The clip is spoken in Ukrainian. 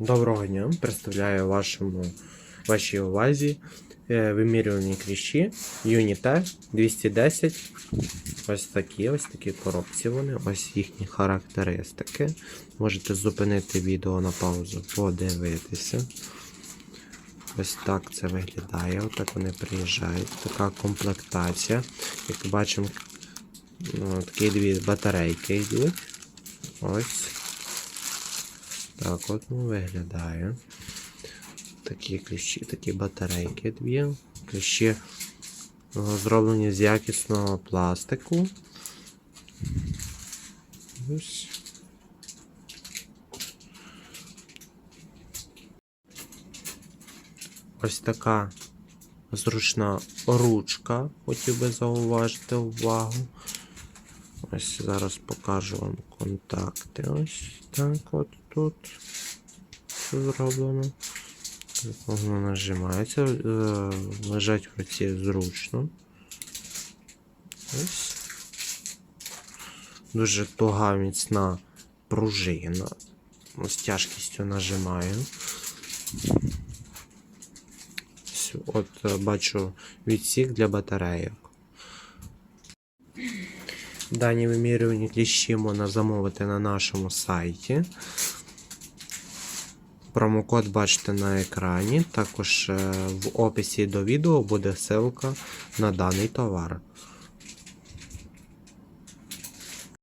Доброго дня. Представляю вашому, вашій увазі е, вимірювані кліщі Unite 210. Ось такі, ось такі коробці вони, ось їхні характеристики. Можете зупинити відео на паузу, подивитися. Ось так це виглядає. Отак вони приїжджають. Така комплектація. Як бачимо, ну, такі дві батарейки йдуть. Ось. Так от ну, виглядає. Такі кліщі, такі батарейки дві. Кліщі е, зроблені з якісного пластику. Ось. Ось така зручна ручка, хотів би зауважити увагу. Ось зараз покажу вам контакти. Ось так от тут все зроблено. Воно нажимається, е, лежать в руці зручно. Ось. Дуже туга міцна пружина. З тяжкістю нажимаю. От е, бачу відсік для батарейок. Дані вимірювані кліщі можна замовити на нашому сайті. Промокод бачите на екрані. Також е, в описі до відео буде ссылка на даний товар.